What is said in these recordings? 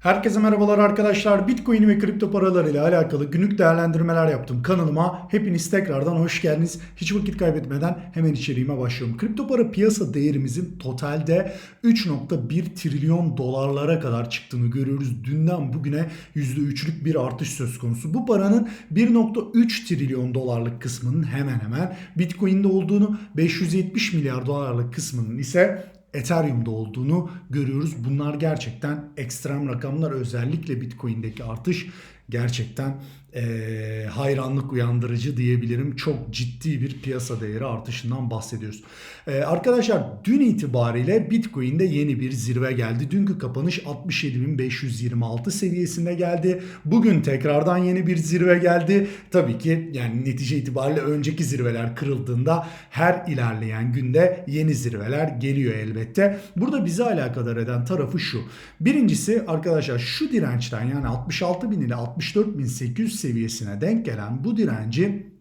Herkese merhabalar arkadaşlar. Bitcoin ve kripto paralar ile alakalı günlük değerlendirmeler yaptım kanalıma. Hepiniz tekrardan hoş geldiniz. Hiç vakit kaybetmeden hemen içeriğime başlıyorum. Kripto para piyasa değerimizin totalde 3.1 trilyon dolarlara kadar çıktığını görüyoruz. Dünden bugüne %3'lük bir artış söz konusu. Bu paranın 1.3 trilyon dolarlık kısmının hemen hemen Bitcoin'de olduğunu, 570 milyar dolarlık kısmının ise Ethereum'da olduğunu görüyoruz. Bunlar gerçekten ekstrem rakamlar. Özellikle Bitcoin'deki artış gerçekten eee, hayranlık uyandırıcı diyebilirim. Çok ciddi bir piyasa değeri artışından bahsediyoruz. Eee, arkadaşlar dün itibariyle Bitcoin'de yeni bir zirve geldi. Dünkü kapanış 67.526 seviyesinde geldi. Bugün tekrardan yeni bir zirve geldi. Tabii ki yani netice itibariyle önceki zirveler kırıldığında her ilerleyen günde yeni zirveler geliyor elbette. Burada bizi alakadar eden tarafı şu. Birincisi arkadaşlar şu dirençten yani 66.000 ile 64.800 seviyesine denk gelen bu direnci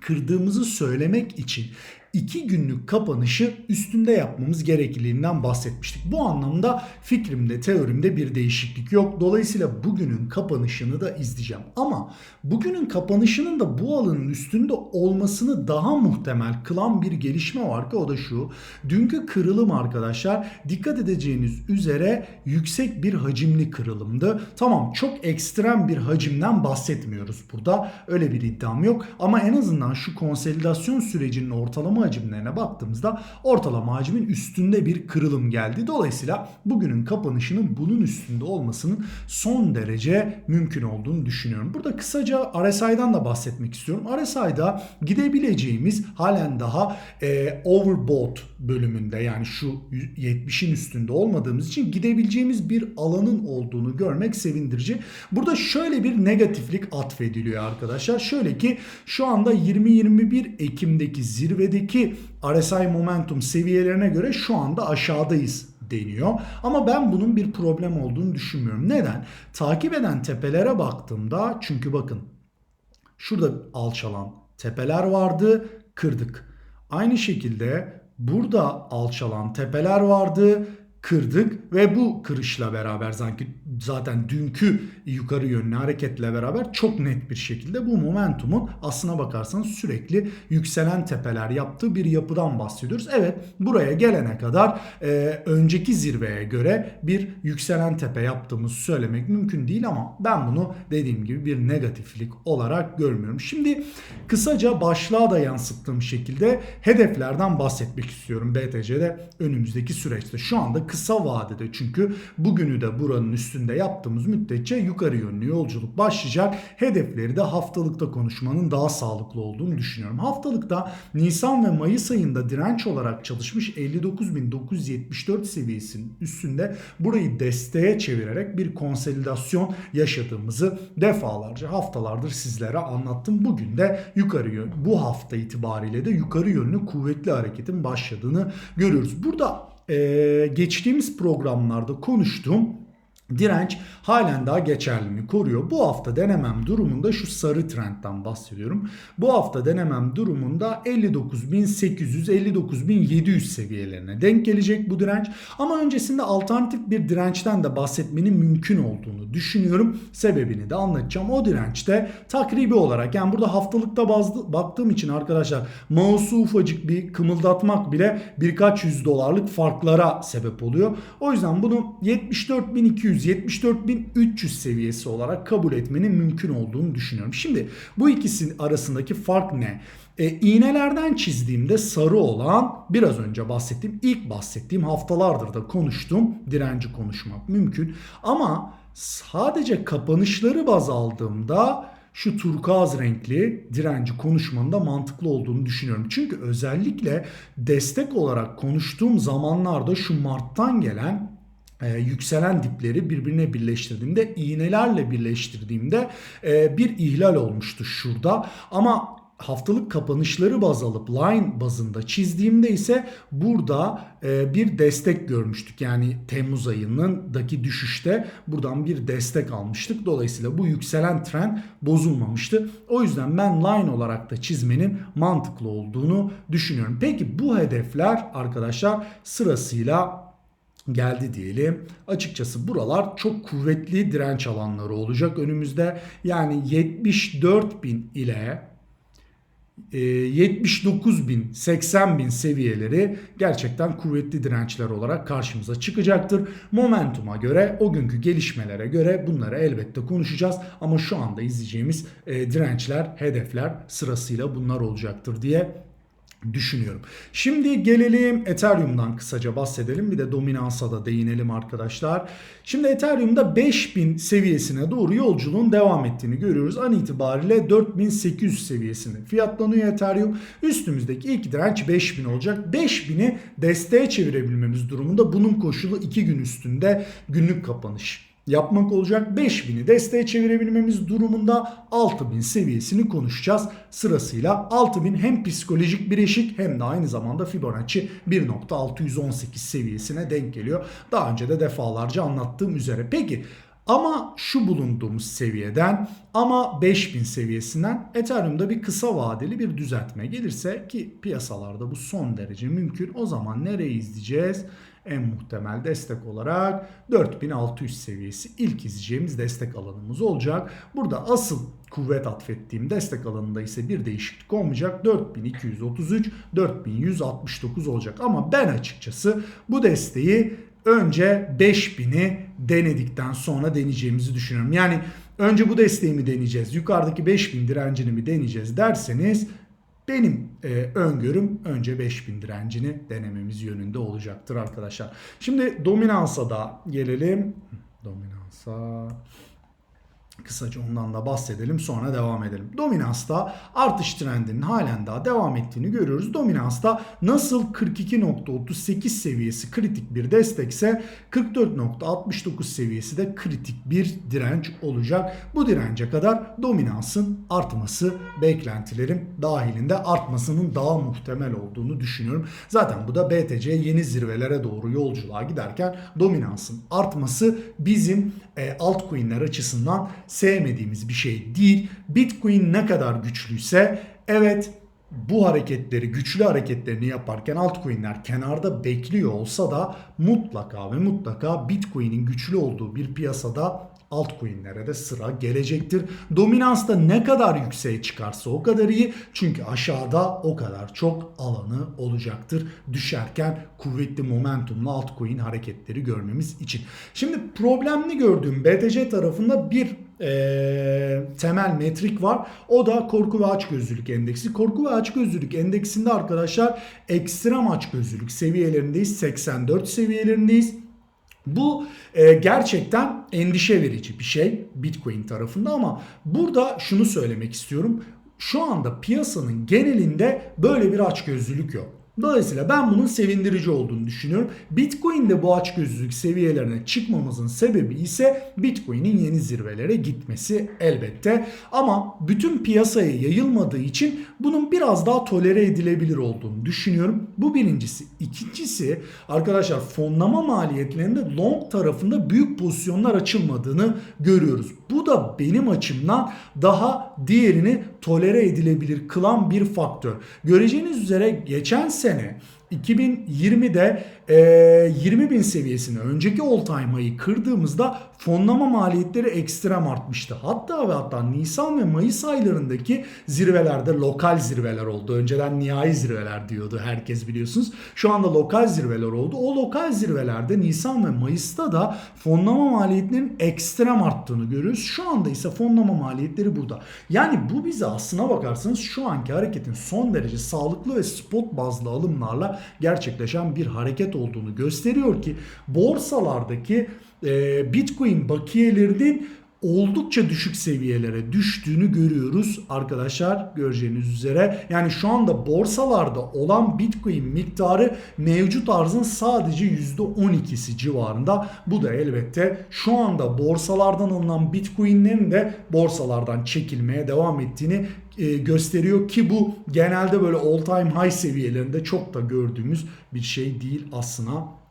kırdığımızı söylemek için iki günlük kapanışı üstünde yapmamız gerekliliğinden bahsetmiştik. Bu anlamda fikrimde, teorimde bir değişiklik yok. Dolayısıyla bugünün kapanışını da izleyeceğim. Ama bugünün kapanışının da bu alanın üstünde olmasını daha muhtemel kılan bir gelişme var ki o da şu. Dünkü kırılım arkadaşlar dikkat edeceğiniz üzere yüksek bir hacimli kırılımdı. Tamam çok ekstrem bir hacimden bahsetmiyoruz burada. Öyle bir iddiam yok. Ama en azından şu konsolidasyon sürecinin ortalama hacimlerine baktığımızda ortalama hacmin üstünde bir kırılım geldi. Dolayısıyla bugünün kapanışının bunun üstünde olmasının son derece mümkün olduğunu düşünüyorum. Burada kısaca RSI'dan da bahsetmek istiyorum. RSI'da gidebileceğimiz halen daha e, overbought bölümünde yani şu 70'in üstünde olmadığımız için gidebileceğimiz bir alanın olduğunu görmek sevindirici. Burada şöyle bir negatiflik atfediliyor arkadaşlar. Şöyle ki şu anda 20-21 Ekim'deki zirvedeki RSI momentum seviyelerine göre şu anda aşağıdayız deniyor. Ama ben bunun bir problem olduğunu düşünmüyorum. Neden? Takip eden tepelere baktığımda çünkü bakın şurada alçalan tepeler vardı kırdık. Aynı şekilde burada alçalan tepeler vardı kırdık ve bu kırışla beraber sanki zaten dünkü yukarı yönlü hareketle beraber çok net bir şekilde bu momentumun aslına bakarsanız sürekli yükselen tepeler yaptığı bir yapıdan bahsediyoruz. Evet buraya gelene kadar e, önceki zirveye göre bir yükselen tepe yaptığımızı söylemek mümkün değil ama ben bunu dediğim gibi bir negatiflik olarak görmüyorum. Şimdi kısaca başlığa da yansıttığım şekilde hedeflerden bahsetmek istiyorum BTC'de önümüzdeki süreçte. Şu anda kısa vadede çünkü bugünü de buranın üstünde yaptığımız müddetçe yukarı yönlü yolculuk başlayacak. Hedefleri de haftalıkta konuşmanın daha sağlıklı olduğunu düşünüyorum. Haftalıkta Nisan ve Mayıs ayında direnç olarak çalışmış 59.974 seviyesinin üstünde burayı desteğe çevirerek bir konsolidasyon yaşadığımızı defalarca haftalardır sizlere anlattım. Bugün de yukarı yön, bu hafta itibariyle de yukarı yönlü kuvvetli hareketin başladığını görüyoruz. Burada e, geçtiğimiz programlarda konuştuğum direnç halen daha geçerliliğini koruyor. Bu hafta denemem durumunda şu sarı trendten bahsediyorum. Bu hafta denemem durumunda 59.800-59.700 seviyelerine denk gelecek bu direnç. Ama öncesinde alternatif bir dirençten de bahsetmenin mümkün olduğunu düşünüyorum. Sebebini de anlatacağım. O dirençte takribi olarak yani burada haftalıkta bazı baktığım için arkadaşlar mouse'u ufacık bir kımıldatmak bile birkaç yüz dolarlık farklara sebep oluyor. O yüzden bunu 74.200 74.300 seviyesi olarak kabul etmenin mümkün olduğunu düşünüyorum. Şimdi bu ikisinin arasındaki fark ne? E, iğnelerden çizdiğimde sarı olan biraz önce bahsettiğim ilk bahsettiğim haftalardır da konuştuğum direnci konuşmak mümkün. Ama sadece kapanışları baz aldığımda şu turkuaz renkli direnci konuşmanın da mantıklı olduğunu düşünüyorum. Çünkü özellikle destek olarak konuştuğum zamanlarda şu Mart'tan gelen e, yükselen dipleri birbirine birleştirdiğimde iğnelerle birleştirdiğimde e, bir ihlal olmuştu şurada ama haftalık kapanışları baz alıp line bazında çizdiğimde ise burada e, bir destek görmüştük. Yani Temmuz ayındaki düşüşte buradan bir destek almıştık. Dolayısıyla bu yükselen trend bozulmamıştı. O yüzden ben line olarak da çizmenin mantıklı olduğunu düşünüyorum. Peki bu hedefler arkadaşlar sırasıyla geldi diyelim. Açıkçası buralar çok kuvvetli direnç alanları olacak önümüzde. Yani 74.000 ile e, 79 bin, 80 bin seviyeleri gerçekten kuvvetli dirençler olarak karşımıza çıkacaktır. Momentum'a göre, o günkü gelişmelere göre bunları elbette konuşacağız. Ama şu anda izleyeceğimiz e, dirençler, hedefler sırasıyla bunlar olacaktır diye düşünüyorum. Şimdi gelelim Ethereum'dan kısaca bahsedelim. Bir de dominansa da değinelim arkadaşlar. Şimdi Ethereum'da 5000 seviyesine doğru yolculuğun devam ettiğini görüyoruz. An itibariyle 4800 seviyesine fiyatlanıyor Ethereum. Üstümüzdeki ilk direnç 5000 olacak. 5000'i desteğe çevirebilmemiz durumunda bunun koşulu 2 gün üstünde günlük kapanış yapmak olacak. 5000'i desteğe çevirebilmemiz durumunda 6000 seviyesini konuşacağız. Sırasıyla 6000 hem psikolojik bir eşik hem de aynı zamanda Fibonacci 1.618 seviyesine denk geliyor. Daha önce de defalarca anlattığım üzere. Peki ama şu bulunduğumuz seviyeden ama 5000 seviyesinden Ethereum'da bir kısa vadeli bir düzeltme gelirse ki piyasalarda bu son derece mümkün. O zaman nereyi izleyeceğiz? en muhtemel destek olarak 4600 seviyesi ilk izleyeceğimiz destek alanımız olacak. Burada asıl kuvvet atfettiğim destek alanında ise bir değişiklik olmayacak. 4233, 4169 olacak. Ama ben açıkçası bu desteği önce 5000'i denedikten sonra deneyeceğimizi düşünüyorum. Yani önce bu desteği mi deneyeceğiz, yukarıdaki 5000 direncini mi deneyeceğiz derseniz benim e, öngörüm önce 5000 direncini denememiz yönünde olacaktır arkadaşlar. Şimdi dominansa da gelelim. Dominansa Kısaca ondan da bahsedelim sonra devam edelim. Dominansta artış trendinin halen daha devam ettiğini görüyoruz. Dominansta nasıl 42.38 seviyesi kritik bir destekse 44.69 seviyesi de kritik bir direnç olacak. Bu dirence kadar dominansın artması beklentilerim dahilinde artmasının daha muhtemel olduğunu düşünüyorum. Zaten bu da BTC yeni zirvelere doğru yolculuğa giderken dominansın artması bizim e, altcoin'ler açısından sevmediğimiz bir şey değil. Bitcoin ne kadar güçlüyse evet bu hareketleri, güçlü hareketlerini yaparken altcoin'ler kenarda bekliyor olsa da mutlaka ve mutlaka Bitcoin'in güçlü olduğu bir piyasada altcoin'lere de sıra gelecektir. Dominans da ne kadar yükseğe çıkarsa o kadar iyi. Çünkü aşağıda o kadar çok alanı olacaktır. Düşerken kuvvetli momentumlu altcoin hareketleri görmemiz için. Şimdi problemli gördüğüm BTC tarafında bir e, temel metrik var. O da korku ve açgözlülük endeksi. Korku ve açgözlülük endeksinde arkadaşlar ekstrem açgözlülük seviyelerindeyiz. 84 seviyelerindeyiz. Bu e, gerçekten endişe verici bir şey Bitcoin tarafında ama burada şunu söylemek istiyorum. Şu anda piyasanın genelinde böyle bir açgözlülük yok. Dolayısıyla ben bunun sevindirici olduğunu düşünüyorum. Bitcoin'de bu açgözlülük seviyelerine çıkmamızın sebebi ise Bitcoin'in yeni zirvelere gitmesi elbette. Ama bütün piyasaya yayılmadığı için bunun biraz daha tolere edilebilir olduğunu düşünüyorum. Bu birincisi. İkincisi arkadaşlar fonlama maliyetlerinde long tarafında büyük pozisyonlar açılmadığını görüyoruz. Bu da benim açımdan daha diğerini tolere edilebilir kılan bir faktör. Göreceğiniz üzere geçen sene 2020'de e, 20 bin seviyesini önceki all time high'ı kırdığımızda fonlama maliyetleri ekstrem artmıştı. Hatta ve hatta Nisan ve Mayıs aylarındaki zirvelerde lokal zirveler oldu. Önceden nihai zirveler diyordu herkes biliyorsunuz. Şu anda lokal zirveler oldu. O lokal zirvelerde Nisan ve Mayıs'ta da fonlama maliyetlerinin ekstrem arttığını görüyoruz. Şu anda ise fonlama maliyetleri burada. Yani bu bize aslına bakarsanız şu anki hareketin son derece sağlıklı ve spot bazlı alımlarla gerçekleşen bir hareket olduğunu gösteriyor ki borsalardaki e, Bitcoin bakiyelerinin oldukça düşük seviyelere düştüğünü görüyoruz arkadaşlar göreceğiniz üzere. Yani şu anda borsalarda olan Bitcoin miktarı mevcut arzın sadece %12'si civarında. Bu da elbette şu anda borsalardan alınan Bitcoin'lerin de borsalardan çekilmeye devam ettiğini e, gösteriyor ki bu genelde böyle all time high seviyelerinde çok da gördüğümüz bir şey değil aslına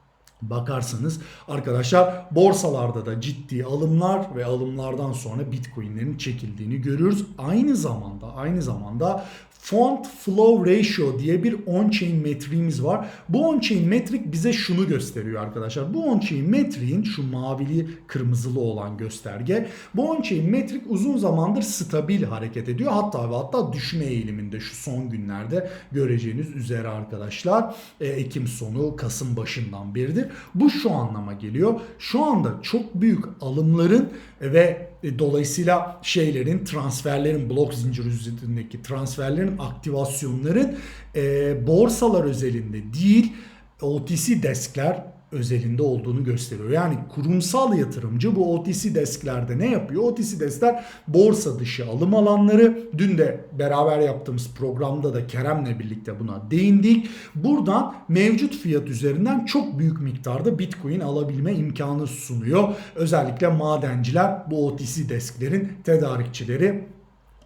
bakarsanız arkadaşlar borsalarda da ciddi alımlar ve alımlardan sonra Bitcoin'lerin çekildiğini görüyoruz. Aynı zamanda aynı zamanda Font Flow Ratio diye bir on-chain metriğimiz var. Bu on-chain metrik bize şunu gösteriyor arkadaşlar. Bu on-chain metriğin şu mavili kırmızılı olan gösterge bu on-chain metrik uzun zamandır stabil hareket ediyor. Hatta ve hatta düşme eğiliminde şu son günlerde göreceğiniz üzere arkadaşlar. E, Ekim sonu Kasım başından beridir. Bu şu anlama geliyor. Şu anda çok büyük alımların ve e, dolayısıyla şeylerin transferlerin blok zinciri üzerindeki transferlerin aktivasyonların e, borsalar özelinde değil OTC deskler özelinde olduğunu gösteriyor. Yani kurumsal yatırımcı bu OTC desklerde ne yapıyor? OTC deskler borsa dışı alım alanları. Dün de beraber yaptığımız programda da Kerem'le birlikte buna değindik. Buradan mevcut fiyat üzerinden çok büyük miktarda Bitcoin alabilme imkanı sunuyor. Özellikle madenciler bu OTC desklerin tedarikçileri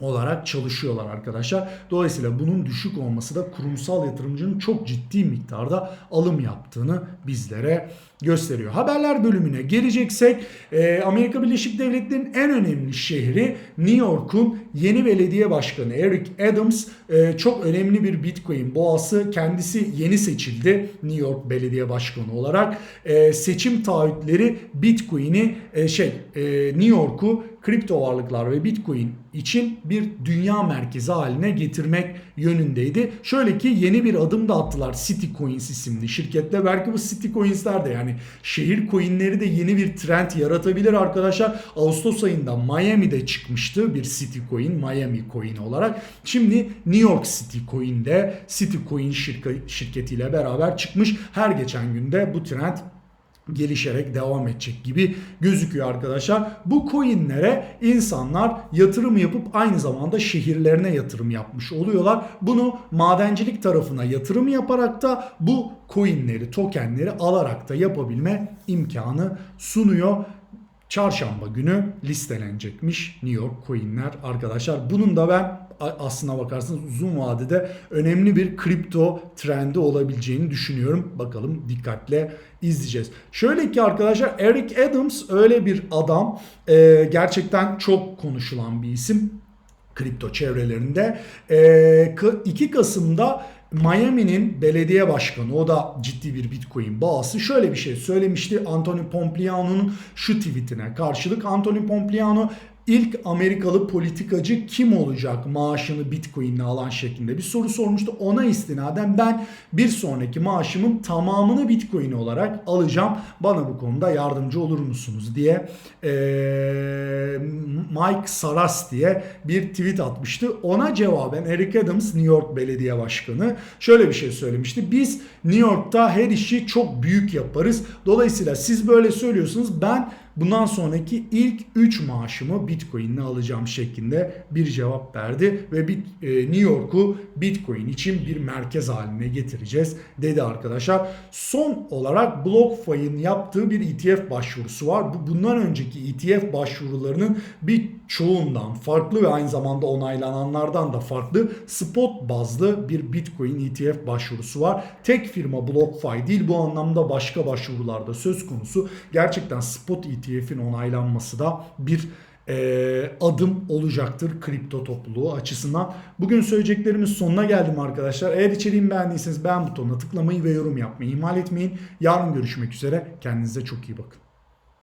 olarak çalışıyorlar arkadaşlar. Dolayısıyla bunun düşük olması da kurumsal yatırımcının çok ciddi miktarda alım yaptığını bizlere gösteriyor. Haberler bölümüne geleceksek e, Amerika Birleşik Devletleri'nin en önemli şehri New York'un yeni belediye başkanı Eric Adams e, çok önemli bir Bitcoin boğası. Kendisi yeni seçildi New York Belediye Başkanı olarak. E, seçim taahhütleri Bitcoin'i şey New York'u kripto varlıklar ve Bitcoin için bir dünya merkezi haline getirmek yönündeydi. Şöyle ki yeni bir adım da attılar City Coins isimli şirketle. Belki bu City Coins'ler de yani şehir coinleri de yeni bir trend yaratabilir arkadaşlar. Ağustos ayında Miami'de çıkmıştı bir City Coin, Miami Coin olarak. Şimdi New York City Coin de City Coin şirke- şirketiyle beraber çıkmış. Her geçen günde bu trend gelişerek devam edecek gibi gözüküyor arkadaşlar. Bu coinlere insanlar yatırım yapıp aynı zamanda şehirlerine yatırım yapmış oluyorlar. Bunu madencilik tarafına yatırım yaparak da bu coinleri, tokenleri alarak da yapabilme imkanı sunuyor. Çarşamba günü listelenecekmiş New York coinler arkadaşlar. Bunun da ben aslına bakarsanız uzun vadede önemli bir kripto trendi olabileceğini düşünüyorum. Bakalım dikkatle izleyeceğiz. Şöyle ki arkadaşlar Eric Adams öyle bir adam. Ee, gerçekten çok konuşulan bir isim kripto çevrelerinde. Ee, 2 Kasım'da Miami'nin belediye başkanı o da ciddi bir Bitcoin bağısı şöyle bir şey söylemişti Anthony Pompliano'nun şu tweetine karşılık. Anthony Pompliano ilk Amerikalı politikacı kim olacak maaşını Bitcoin'le alan şeklinde bir soru sormuştu. Ona istinaden ben bir sonraki maaşımın tamamını Bitcoin olarak alacağım. Bana bu konuda yardımcı olur musunuz diye ee, Mike Saras diye bir tweet atmıştı. Ona cevaben Eric Adams New York Belediye Başkanı şöyle bir şey söylemişti. Biz New York'ta her işi çok büyük yaparız. Dolayısıyla siz böyle söylüyorsunuz. Ben bundan sonraki ilk 3 maaşımı Bitcoin'le alacağım şeklinde bir cevap verdi ve Bit, e, New York'u Bitcoin için bir merkez haline getireceğiz dedi arkadaşlar. Son olarak BlockFi'nin yaptığı bir ETF başvurusu var. Bu bundan önceki ETF başvurularının bir çoğundan farklı ve aynı zamanda onaylananlardan da farklı spot bazlı bir Bitcoin ETF başvurusu var. Tek firma BlockFi değil bu anlamda başka başvurularda söz konusu. Gerçekten spot ETF'in onaylanması da bir e, adım olacaktır kripto topluluğu açısından. Bugün söyleyeceklerimin sonuna geldim arkadaşlar. Eğer içeriğimi beğendiyseniz beğen butonuna tıklamayı ve yorum yapmayı ihmal etmeyin. Yarın görüşmek üzere. Kendinize çok iyi bakın.